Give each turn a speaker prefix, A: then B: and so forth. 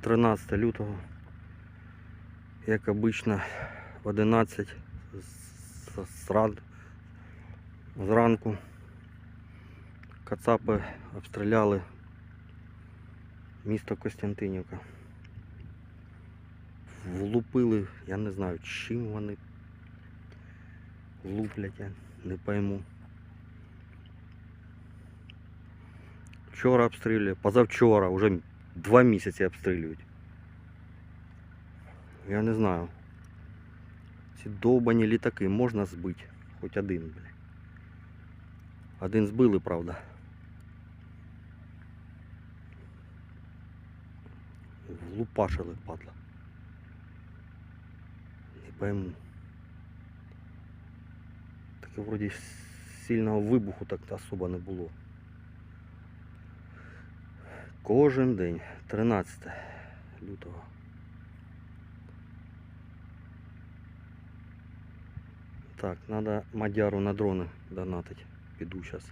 A: 13 лютого. Як обично, в 11 з- з- зранку кацапи обстріляли місто Костянтинівка. Влупили, я не знаю, чим вони луплять, я не пойму. Вчора обстрілювали, позавчора, вже два місяці обстрілюють. Я не знаю. Ці довбані літаки можна збити. Хоч один, бля. Один збили, правда. Влупашили, падла. Не пойму. Таке вроді сильного вибуху так особо не було. Кожен день, 13 лютого. Так, надо Мадяру на дрони донатить. Піду зараз.